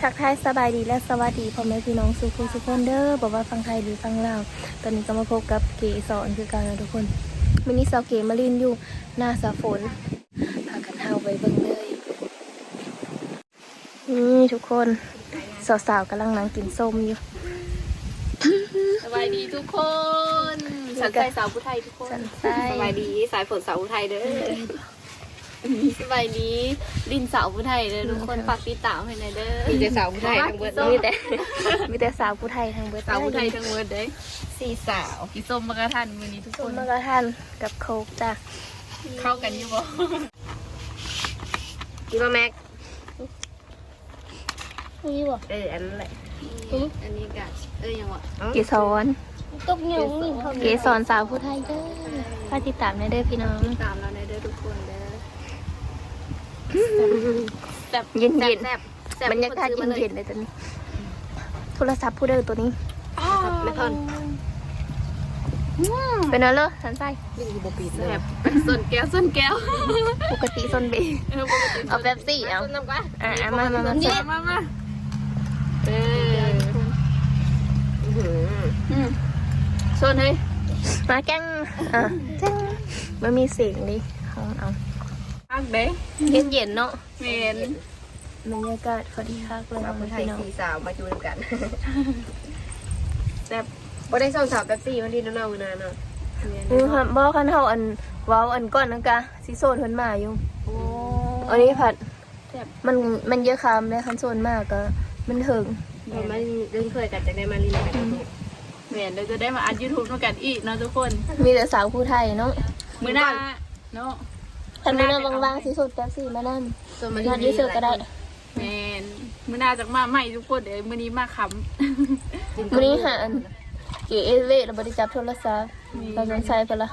ทักทายสบายดีและสวัสดีพ่อแม่พี่น้องสุขุสุขคนเด้อบอกว่าฟังไทยหรือฟังลาวตอนนี้ก็มาพบกับเกสอนคือกันนะทุกคนมินิสาวเกมาลินอยู่หน้าสาฝนพากันเฮาไปเบิ่งเลยนี่ทุกคนสาวๆกำลังนั่งกินส้มอยู่สบายดีทุกคนสันใจสาวผู้ไทยทุกคนสันไส้สบายดีสายฝนสาวผู้ไทยเด้อ สบายดีดินสาวผู้ไทยเด้อทุกคนฝากติดตามให้หน่อยเด้อมีแต่สาวผู้ไทยทั้งเบิดมีแต่มีแต่สาวผู้ไทยทั้งเบิดสาวผู้ไทยทั้งหมดเด้อสี่สาวพี่ส้มมากระทันมือนี้ทุกคส้มนมะกระทันกับโคกจ้ะเข้ากันอยู่บ่กินมาแม็กนี่บ่เอออันนั้นแหละอันนี้กะเอ้ยยังวะเกสรตกเงี้ยนี่เขาเกสรสาวผู้ไทยเด้อฝากติดตามในเด้อพี่น้องติดตามเราในอยเด้อทุกคนเด้อ แซ่บเย็นๆ แซ่บแซ่บแซ่บรรยากาศทุคซื้อมเย็นๆเลยตอนนี้ โทรศัพท์ผู้เดินตัวนี้ไม่ทอนเป็นอะไรเลยสันไส้นี่คือบ่ปีดเลแซ่ยบส่วนแก้วส่วนแก้วปกติซนเบเออปกติเอาแป๊บซี่เอาต้นน้ำปลาอะอะมามามาเย็นมามาเอออืมโซนเฮ้ยมาแกล้งอะแจ้งมันมีเสียงดิห้องเอาอั กเด้เย็นเย็นๆเนาะเมนบรรยากาศพอดีคักเลยสาวผู้ไทยพี่น้องสี่สาวมาจูนกันแซ่บบ่ได้สาวสาวแป๊บซี่มันดีน้ำเน่าอยู่นานเนาะอือครับบอกคันเฮาอันเว้าอันก่อนนะกะสิโซนเพิ่นมาอยู่โอ้ อันนี้ผัดแซ่บ มันมันเยอะคำเลยคันโซนมากก็มันถึงเรามาเล่นเคยกันจากได้มาลินกันเมนเราจะได้มาอัดยูทูบด้วยกันอีกเนาะทุกคน มีแต่สาวผู้ไทยเนาะมื้อหน้าเนาะ คันมื้อหนาบางๆสิโซนแป๊บซี่มานั่นส่วนมานัดยืดเสือก็ได้เมนมื้อหน้าจากมาใหม่ทุกคนเดี๋ยวมื้อนี้มาขวันนี้หาอันเก๋เอเวเราบริจับโทรศัพท์เราสนใจไปละ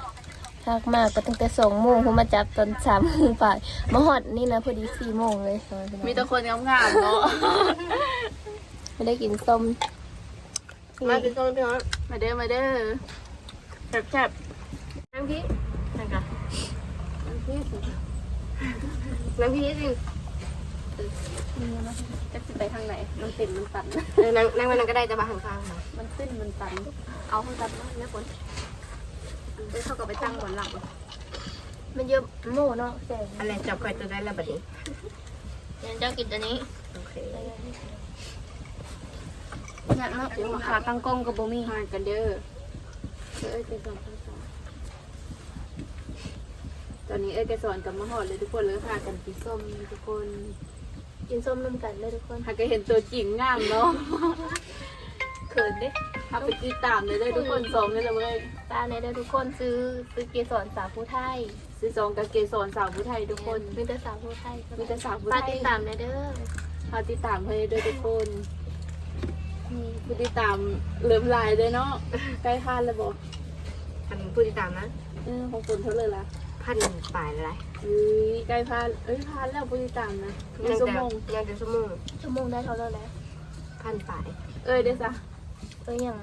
ทักมากก็ตั้งแต่สองโมงผมมาจับตอนสามโมงป่ายมาหอดนี่นะพอดีสี่โมงเลยำมีแต่คนงามๆเนาะไม่ได้กินส้มมากินส้มพี่น้องมาเด้อมาเด้อแซ่บน้ำพริกนั่นค่ะ น้ำพริกน้ำพริกจริงๆจะไปทางไหน มันติดมันตันเออนั่งนั่งมันก็ได้จะมาหันข้างค่ะมันขึ้นมันตัน เอาให้ตันมาเนี่ยคนเดี๋ยวเขาก็ไปตั้งบนหลังมันเยอะโม่เนาะแต่อะไรจับก่อยตัวได้แล้วบัดนี้ยังเจ้ากินตัวนี้โอเคงัดเนาะขาตั้งกล้องกับโบมี่ห่างกันเด้อเอ้ยไปก่อนไปก่อน ตอนนี้เอ้ยแกสอนกับมะฮอดเลยทุกคนเลยพากันกินส้มทุกคนกินส้มน้ำกันเลยทุกคนหากเห็นตัวจริงงามเนาะเขินเด้เอาไปติดตามเลยได้ทุกคนสองเลยละเว้ยตาในเด้อทุกคนซื้อซื้อเกสรสาวผู้ไทยซื้อสองกับเกสรสาวผู้ไทยทุกคนมีแต่สาวผู้ไทยมีแต่สาวผู้ฝาไทกยติดตามในเด้อพาติดตามให้ด้วยทุกคนนี่ผู้ติดตามเริ่มลายเลยเนาะใกล้พานแล้วบอกพันผู้ติดตามนะเออของคนเท่าเลยล่ะ พันป่ายอะไรเอ้ยใกล้พานเอ้ยพานแล้วผู้ติดตามนะมียังชั่วแต่โมงยังแต่ชั่วโมงชั่วโมงได้เท่าไหร่แล้วพันป่ายเอ้ยเด้อจ้ะก็ยัง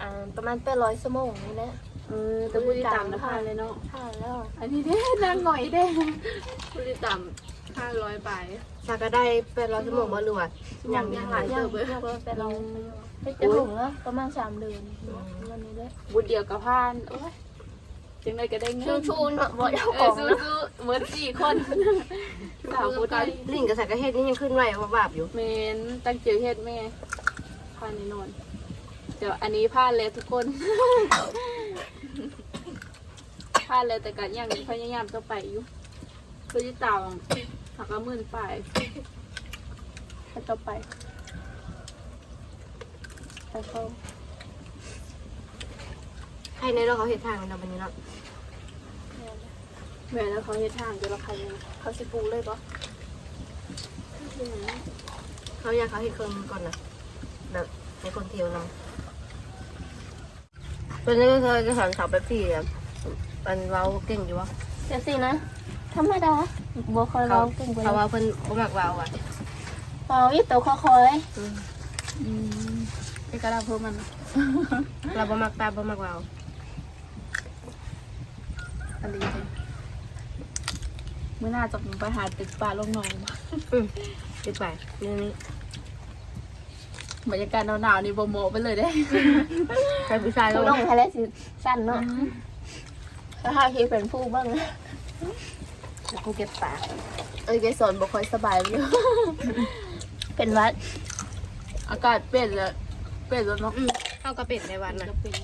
อ่าประมาณแปดร้อยชั่วโมงนี่แหละเออแต่ผู้ติดตามนะพานเลยเนาะผ่านแล้ว อันนี้เด้นางหน่อยเด้ผู้ติดตามห้าร้อยไปชาก็ได้แปดร้อยชั่วโมงบ่หรือว่ายังมียังหลายยังยังแปดร้อยเป็นจะถึงแล้วประมาณสามเดือนวันนี้เลยบุญเดียวกับพานโอ้ย จังไดก็ได้เงินชูชูเนาะบ่เจ้าเอขอองสู้เนาะสู้เหมือนสี่คนสาวผู้ไทยลิงกับสักกระเฮ็ดนี่ยังขึ้นไหวว่าบาปอยู่เมนตั้งเจอเฮ็ดแม่พานแน่นอนเดี๋ยวอันนี้พานแล้วทุกคนพานแล้วแต่กันยังพยายามจะไปอยู่เพื่อที่ตามหักละหมื่นไปถ้าจะไปไปเข้า ใครในเราเขาเห็นทางเราวันนี้เนาะ แม่แล้วเขาเฮ็ดทางจะราคายังไงเขาสิปูเลยปะเขาอยากเขาเห็นคนก่อนนะแบบในคนเที่ยวเราตอนนี้ก็เคยจะสอนสาวแบบพี่อะมันเราเก่งอยู่วะเดี๋ยวสินะธรรมดาบัวคอยเขาร้องเก่งกว่าเขาว่าเพิ่นบ่มักเราอะเปล่าอีตัวคอยคอยอืมอืมไอ้กระดาษเพิ่มมัน เราบ่มักตาบ่มักเราอันนี้ เลยเมื่อหน้าจะไปหาตึกปลาลงหนองอืมติดไปทีนี้บรรยากาศหนาวๆนี่บ่เหมาะไปเลยเด้ใครผู้ชายผู้ก็น้องไทยและสิสั้นเนาะถ้าหาที่เป็นผู้บ้างนะกูเก็บปากเอ้ยแกสอนบ่ค่อยสบายอยู่เป็นหวัด อากาศเปลี่ยนแล้วเปลี่ยนแล้วเนาะเข้าก็เป็ดในวันนะจะเป็น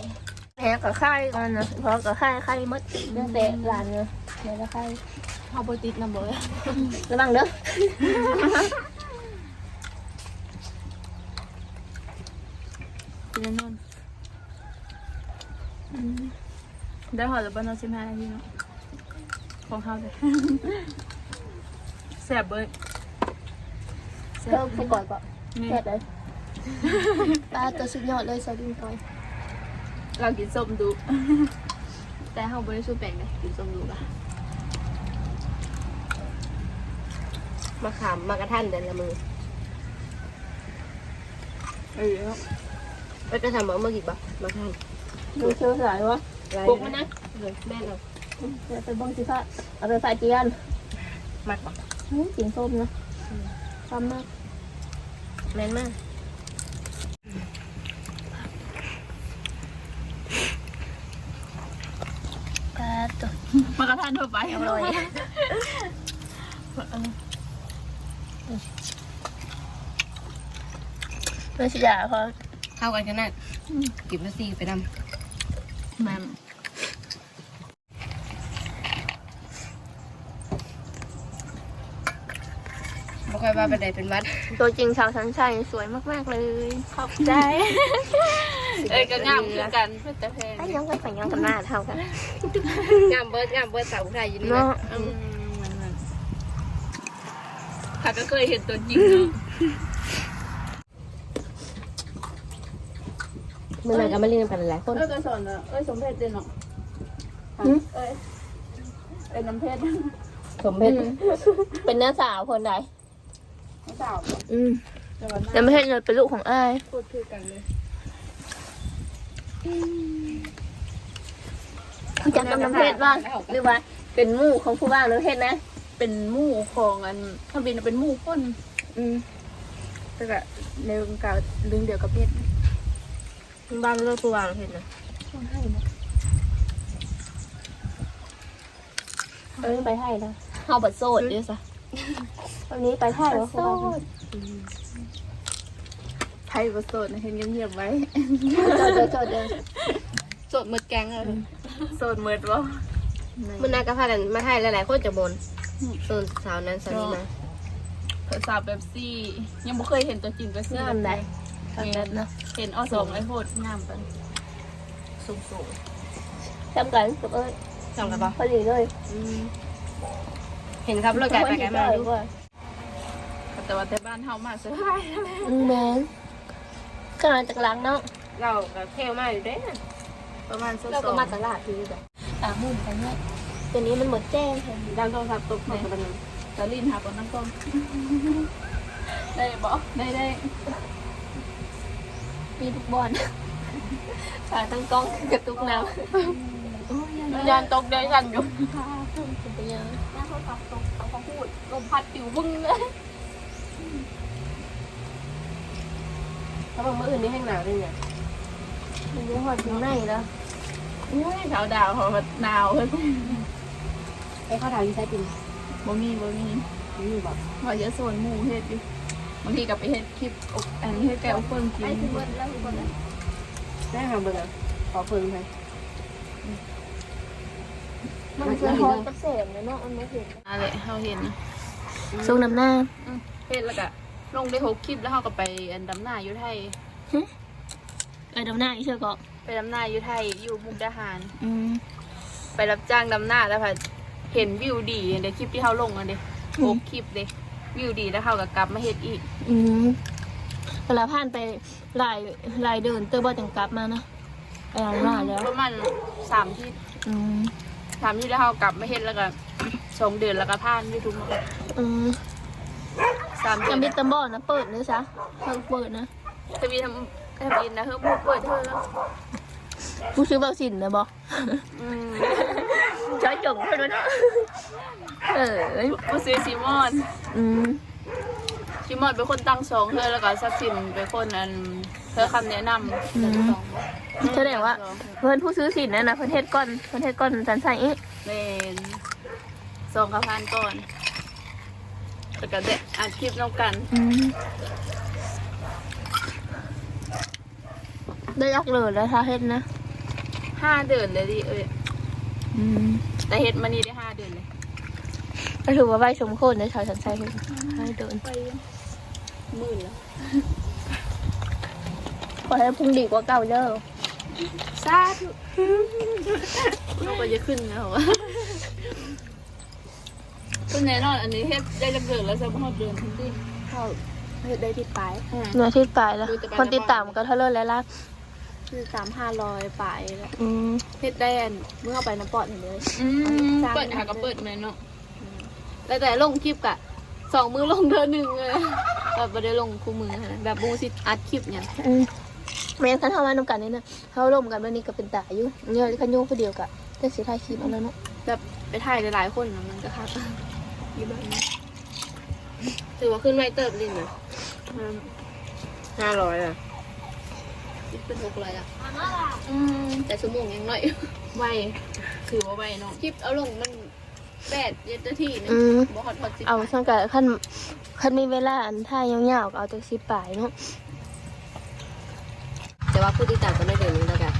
แพ้กับไข้กันนะเพราะกับไข้ไข้หมดตั้งแต่หลานเลย เดี๋ยวละไข้เฮาบ่ติดนำบ่เลยระวังเด้อกินนอนได้หอดแล้วบ่เนาะ15นาทีเนาะของเฮาเลยแซ่บเบิดแซ่เริ่บมไปก่อนก่อนนี่แซ่บเลยปลาตัวสุดยอดเลยสดินก่อนเรากินส้มดู แต่เฮาบ่ได้สู้แป้งเลยกินส้มดูล่ะ มาขามมากระทันเดินละมือเออไปกระทำบอกเมื่อกี้ปะมาทันดูเชื่อสายวะไรปลุกมันนะแม่เราเดี๋ยวไปบ้องสิฟ้าเอาไปฝาเจียนมัดปะอืมกินส้มนะซ้ำมากแม่นมากปลาตัวมากระทานทั่วไปอร่อย ไม่ใช่ยาเขาเข้ากันขนาดกิบมาซีไปนแม่นำบ่ค่อยว่าไปไหนเป็นวัด ตัวจริงชาวสันชัยสวยมากๆเลย ขอบใจ เอ้ยก็งามคือกันเพื่อแต่แพงไอ้ยังกันฝังยังกันหน้าเท่ากันงามเบิร์ดงามเบิร์ดสาวผู้ไทยอยู่นี่เนาะ นะ อืมเหมือนกัน ค่ะก็เคยเห็นตัวจริงเนาะเมื่อไหร่ก็มาเรียนกันหลายคน เอ้ยก็สอนเนาะเอ้ยสมเพชเด่นเนาะหืมเอ้ยเอ้ยน้ำเพชรสมเพชรเป็นน้าสาวคนใดน้องสาวเนาะอืมแต่ว่าหแต่น้าไม่ใช่เลยเป็นลูกของอ้ายพูดคือกันเลยรู้จักกับน้ำเพชรบ้างหรือว่า เป็นหมู่ของผู้บ้างน้ำเพชรนะ เป็นหมู่ของอันถ้าบินเป็นหมู่คนอืมแต่ก็ในวงการเรื่องเดียวกับเพชรบ้านเลิกตัววางเห็นนะเออไปให้นะเฮาบัดโสดเดี๋ยวซะวันนี้ไปให้แล้วโสดไทยประโสดนะเห็นเงียบๆไว้โสดโสดเดี๋ยวสดหมดแกงเลยโสดเมิดวะมื่อนายก็พากันมาไทยหลายๆคนจะบน ส่วนสาวนั้นสาวนี้มาสาวแบบซี่ ยังไม่เคยเห็นตัวจริงก็ซี่งามได้ทำแบบเนาะเห็นอสองไอโพดงามปันสูงสูงจำกันกับเอ้ยจำกันปะพอดีเลยเห็นครับรถไก่ไปไกันมาดูๆแต่ว่าแต่บ้านเฮามากเสียดายอืมแมนกำลังจากหล้างเนาะเราก็เที่ยวมาอยู่เด้ประมาณสักเราสก็องมาตลาดทีแบบตามมุ่นไปเนี่ย ตัวนี้มันหมดแจ้งค่ะดังโทรศัพท์ตกในกระนึงตะลินหาปนน้ำต้มได้บ่ได้ได้มีทุกบอลขาตั้งกล้องกระตุกน้ำยานตกได้กันอยู่เป็นไปยังน้าโทรศัพท์ตกเขาก็พูดลมพัดปิวบึ้งเลยเขาบอกเมื่ออื่นนี่แห้งหนาวด้วยเนี่ยมันยังหอดถึงไหนแล้วอุ้ยขาวดาวเขาแบบหนาวเฮ้ย ไอ้ข้าวถาวยี่ไซตินบ่มีบ่มีนี่บอกว่าจะโซนหมู่เฮ็ดอยู่บางทีก็ไปเฮ็ดคลิปอกอันนี้เฮ็ดแก้วเฟิ่งกินไอ้ทุกคนแล้วทุกคนแล้วได้ค่ะเบอร์ขอเพิ่งไปมันจะหอดกับแสงเลยเนาะมันไม่เห็นอะไรเฮาเห็นนะช่วงน้ำหน้าอืมเฮ็ดแล้วก็ลงได้หกคลิปแล้วเฮาก็ไปอันดำหน้าอยู่ไทยเออดำหน้าอีเชื่อก็ไปดำหน้าอยู่ไทยอยู่มุกดาหารอืมไปรับจ้างดำหน้าแล้วค่ะ เห็นวิวดีในคลิปที่เขาลงอันเด้อืมหกคลิปเด้วิวดีแล้วเขาก็กลับมาเฮ็ดอีก อืมเวลาผ่านไปหลายหลายเดินเตอร์บอจังกลับมานะไปหลังหน้าแล้วประมาณสามที่อืมสามที่แล้วเขากลับมาเฮ็ดแล้วก็สองเดือนแล้วก็ผ่านยูทูบอืมสามเดือยันงมีตำบอนะเปิดเลยซะเพิ่งเปิดนะทวีทำทวีนะเฮ้ยพูดเปิดเธอแล้ว ผู้ซื้อวัคซีนนะบออืมช้อยจงเท่านั้นเออผู้ซื้อซีมอนอืมซีมอดเป็นคนตั้งสองเธอแล้วก็ซักซิมเป็นคนอันเธอคำแนะนำอืมแสดงว่า เพื่อนผู้ซื้อสินนั่นนะเพื่อนเฮ็ดก้อนเพื่อนเฮ็ดก้อนสันใส่อีกเป็นสองกระพานก่อนแล้วก็เด็อัดคลิปน้องกันอืมได้ยักเลยแล้วถ้าเฮ็ดนะ ห้าเดือนเลยดิเอ้ยอืมแต่เฮ็ดมานี่ได้ห้าเดือนเลยก็ถือว่าใบสมโคนในชาวสันใส่เฮ็ดให้เดินไปหมื่นแล้วขอให้พุ่งดีกว่าเก่าเด้อซาธุเราก็จะขึ้นแล้ววะเป็นแน่นอนอันนี้เฮ็ดได้จักเดือนแล้วจะมาฮอดเดือนที่เข้าเฮ็ดได้ที่ปลายเนื้อที่ปลายแล้วดูจะไปคนติดตามก็เท่าเลิศแล้วล่ะ คือสามห้าร้อยปลายแล้วอืมเฮ็ดได้อันเมื่อเอาไปน้ำปอดเห็นเลย อืมเปิดหาก็เปิดเลยเนาะแล้วแต่ลงคลิปกะสองมือลงเดือนหนึ่งเลยแบบไม่ได้ลงคู่มือนะแบบบูสิอัดคลิปเนี่ยอืมแม่นคันเฮามานํกันนี่นะเฮาร่วมกันแบบนี้ก็เป็นตาอยู่เนี่ยคันโยงผู้เดียวกะจะสิถ่ายคลิปเอาแล้วเนาะแบบไปถ่ายหลายๆคนนะมันก็คักอยู่แบบนี้ถือว่าขึ้นไวเติบลินนะอืมห้าร้อยอะ เป็นหกร้อยละอืมแต่ชั่วโมงยังน้อยไวคือว่าไวเนาะคลิปเอาลงมันแปดเย็นนาทีนึงอืมบ่ฮอดฮอดสิบเอาซั่นก็คันคันมีเวลาอันถ่ายยาวๆก็เอาจักสิปลายเนาะแต่ว่าผู้ติดตามก็ไม่เดือนนึงแล้วกัน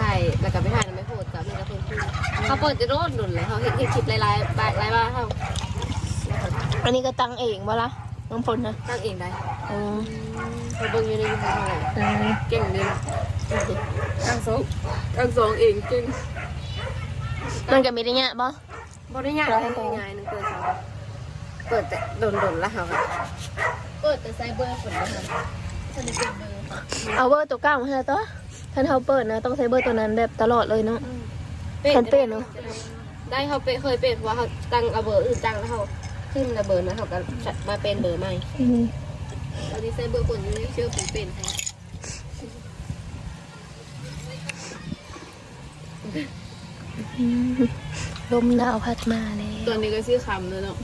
ถ่ายแล้วก็ไปถ่ายแล้วไม่โพสต์กับมีแต่คนพูดเขาเปิดจะโดนหนุนเลยเขาเห็นคลิปหลายๆหลายหลายว่าเขาอันนี้ก็ตั้งเองบ่ล่ะ น้องฝนนะตั้งเองได้อืมเขาเบิ่งอยู่ในยูทูบเลยอืมเก่งเลยตั้งสองตั้งสองเองเก่งมันก็มีได้เงี้ยบ่บริญญาได้ง่ายๆนึงเปิดเขาเปิดแต่โดนๆแล้วเขาก็เปิดแต่ไซเบอร์ฝนนะคะฉันเป็นเบอร์เอาเบอร์ตัวเก้ามาให้แล้วตัวท่านเฮาเปิดนะต้องใช้เบอร์ตัวนั้นแบบตลอดเลยเนาะแคนเป้เนอะได้เขาเปเคยเป็นเพราะว่าเขาตั้งเอาเบอร์อื่นตั้งแล้วเขา ขึ้นระเบอร์นะเขาก็จัดมาเป็นเบอร์ใหม่อืมตอนนี้ใช้เบอร์คนอยู่ในเชื่อผมเป็นค่ะอืมลมหนาวพัดมาเลยตัวนี้ก็ชื่อคำเลยเนาะ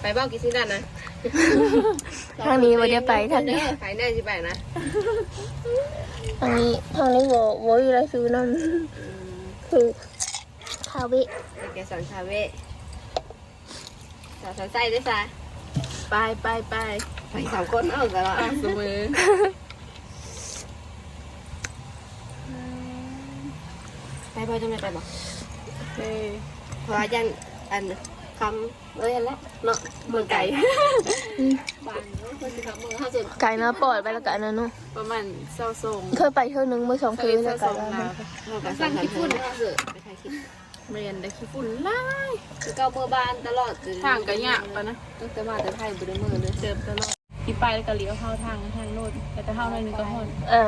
ไปบ้ากี่สินั่นนะทางนี้บ่ได้ไปทางเด้นี้อขายแน่สิไปนะทางนี้ทางนี้บ่บ่อยู่แล้วซื้อนั่นคือคาเวเป็นแกสันชาเว สาวสันไส้ด้วยซ้าไปไปไปไปสองคนเอาแต่ละอะสมือไปบ่จะไมไปบ่เฮ้ยเพราะว่ายันอันคำเลยอันละเนาะเมืองไก่บานเนาะคนที่ขับเมืองเข้าสุดไก่หน้าปอดไปแล้วกันนะเนาะประมาณเศร้าทรงเคยไปเท่านึงเมื่อสองคืนแล้วกันแล้วก็สั่งขี้ฝุ่นเข้าสุดไปถ่ายคลิป เรียนได้ขี้ฝุ่นไล่คือเก้าเมื่อบ้านตลอดทางก็ยากปะนะตั้งแต่มาแต่ไทยบุรีเมืองเลยเจิมตลอดที่ไปแล้วก็เลี้ยวเข้าทางทางโน้นแต่จะเข้าในนึงก็ฮอดอ่า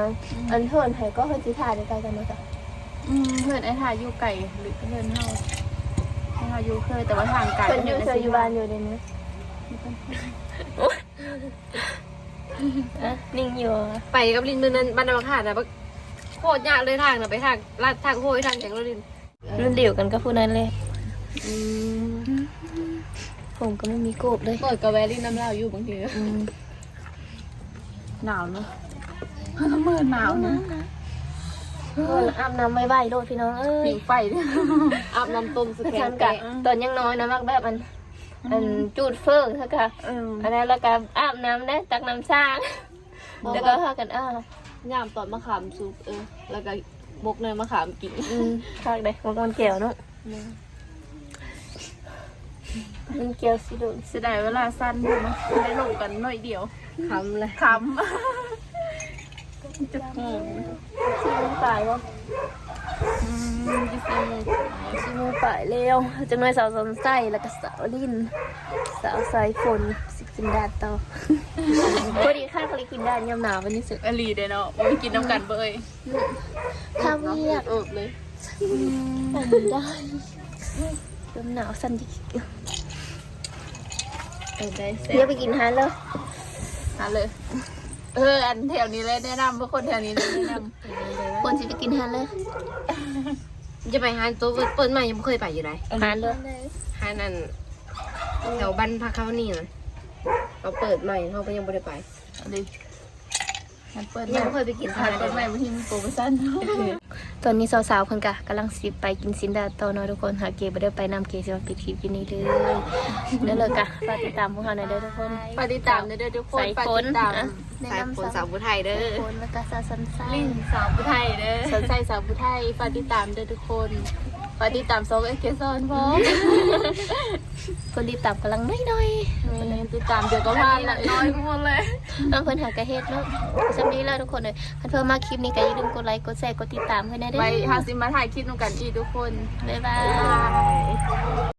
อันเพื่อนไผก็เคยสิถ่ายด้วยกันกันมาจ้ะอืมเพื่อนไอ้ทาอยู่ไก่หรือเพื่อนเฮาไอ้ทาอยู่เคยแต่ว่าทางไก่เพิ่นอยู่เคยอยู่บ้านอยู่ในนี้อะนิ่งอยู่อะไปกับลินมือนั้นบ้านนาวขาดนะบักโคตรยากเลยทางนะไปทางลาดทางโค้ยทางแข็งรลิน รุ่นเดียวกันกับผู้นั้นเลยอืมผมก็ไม่มีโกบเลยเปิดกระแวลินน้ำลาวอยู่บางทีก็อืมหนาวเนาะน้ำมือหนาวนะเอออาบน้ำไม่ไหวโดดพี่น้องเอ้ยผิงไฟเนี่ยอาบน้ำต้มสแกฉันนกะแกะตอนยังน้อยนะมักแบบมันอันจูดเฟิงเท่ากับเอออันนั้นแล้วก็อาบน้ำได้ตักน้ำสร้าง แล้วก็พากันอ้าวย่ามตอนมะขามซุปเออ แล้วก็ บกเนยมะขามกินอืมพากได้มันกอนเกี่ยวเนาะมันเกี่ยวสิโดนเสียดายเวลาสั้นอยู่เนาะได้ลงกันหน่อยเดียวคำเลยคำจะโงงชิมูป่ายวะอืมยี่สิบโมงชิมูป่ายเร็วจังหน่อยสาวสนไส้แล้วก็สาวลินสาวสายฝนสิกินดาดต่อพอดี ลิกินดาดยามหนาวันนี้สึกอลีเด้เนาะโอ้กินน้ำกันเบยข้าวเวียกเอิบเลยสั่ได้ลมหนาวสั่นจิกเออได้เดี๋ยวไปกินฮาเลยหาเลยเอออันแถวนี้เลยแนะนำเพื่อคนแถวนี้เลยแนะนำคนสิไปกินฮาเลยจะไปหานตัวเปิดใหม่ยังไม่เคยไปอยู่ไหนฮานเลยหานั่นแถวบ้านพักเขานี่นะไปเขาเปิดใหม่เขาก็ยังไม่ได้ไป เอาดิมันเปิดยังไม่เคยไปกินทานเปิดใหม่บางทีมีโปรโมชั่นตอนนี้สาวๆเพิ่นกะกำลังสิไปกินสินดาต่อเนาะทุกคนหาเกบ่ได้ไปนำเกสิมาปิดคลิปอยู่นี่เลยนั่นเลยกะฝากติดตามพวกเราหน่อยเด้อทุกคนฝากติดตามเด้อทุกคนสายฝากฝนติดตามอะสายฝนสาวผู้ไทยเด้อฝนแล้วก็ซาซันซ่าลิ้นสาวผู้ไทยเด้อสนใจสาวผู้ไทยฝากติดตามเด้อทุกคน ฝากติดตามซองเอเกซอนพร้อมคนติดตามกำลังน้อยวันนี้ติดตามเดี๋ยวก็พลาดละน้อยหมดเลย ๆน้องเพิ่นหากระเฮ็ดเนาะสำนี้แล้วทุกคนเลยถ้าเพิ่มมาคลิปนี้ก็อย่าลืมกดไลค์กดแชร์กดติดตามให้นะเด้อไว้หาซิมาถ่ายคลิปนูกันอีกทุกคน บ๊ายบายบ๊ายบาย